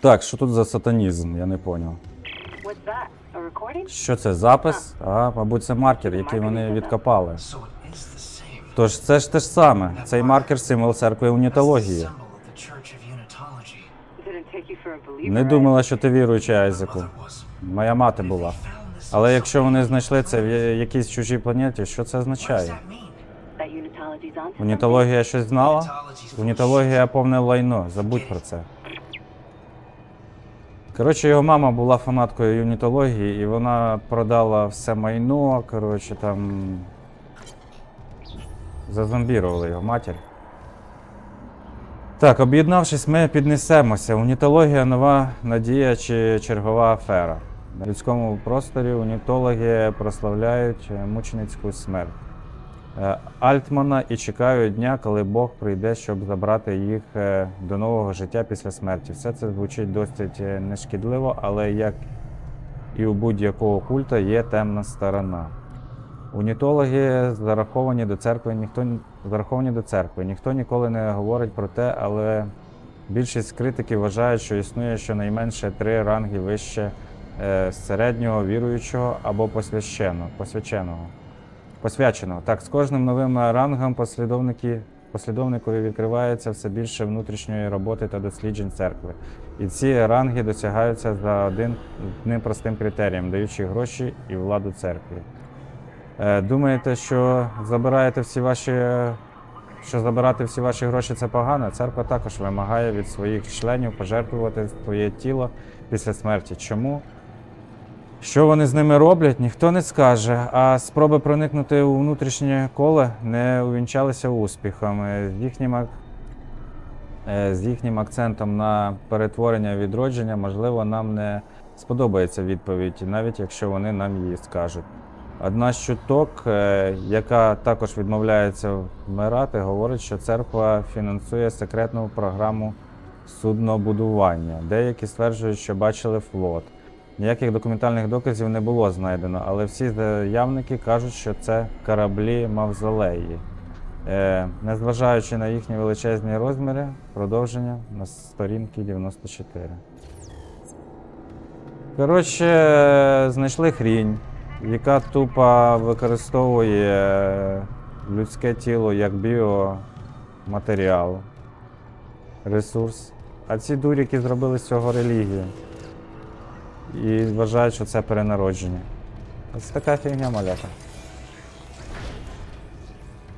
Так, що тут за сатанізм, я не поняв. Що це, запис? А, мабуть, це маркер, який вони відкопали. Тож це ж те ж саме. Цей маркер символ церкви унітології. Не думала, що ти віруючий Айзеку. Моя мати була. Але якщо вони знайшли це в якійсь чужій планеті, що це означає? Унітологія щось знала? Унітологія повне лайно, забудь про це. Коротше, його мама була фанаткою юнітології, і вона продала все майно. Коротше, там. Зазомбірували його матір. Так, об'єднавшись, ми піднесемося. Унітологія нова надія чи чергова афера. В людському просторі унітологи прославляють мученицьку смерть. Е, Альтмана і чекають дня, коли Бог прийде, щоб забрати їх е, до нового життя після смерті. Все це звучить досить е, нешкідливо, але як і у будь-якого культа є темна сторона. Унітологи зараховані до церкви, ніхто зараховані до церкви. Ніхто ніколи не говорить про те, але більшість критиків вважають, що існує щонайменше три ранги вище середнього віруючого або посвященого. Посвяченого. Так, з кожним новим рангом послідовники, послідовникові відкривається все більше внутрішньої роботи та досліджень церкви. І ці ранги досягаються за один одним простим критерієм, даючи гроші і владу церкві. Е, Думаєте, що забираєте всі ваші. Що забирати всі ваші гроші це погано, церква також вимагає від своїх членів пожертвувати своє тіло після смерті. Чому? Що вони з ними роблять, ніхто не скаже. А спроби проникнути у внутрішнє коло не увінчалися успіхом. Е, З їхнім, е, з їхнім акцентом на перетворення відродження, можливо, нам не сподобається відповідь, навіть якщо вони нам її скажуть. Одна з чуток, е, яка також відмовляється вмирати, говорить, що церква фінансує секретну програму суднобудування. Деякі стверджують, що бачили флот. Ніяких документальних доказів не було знайдено, але всі заявники кажуть, що це кораблі мавзолеї. Е, незважаючи на їхні величезні розміри, продовження на сторінки 94. Коротше, знайшли хрінь, яка тупо використовує людське тіло як біоматеріал, ресурс. А ці дуріки зробили з цього релігію. І вважають, що це перенародження. Ось така фігня маляка.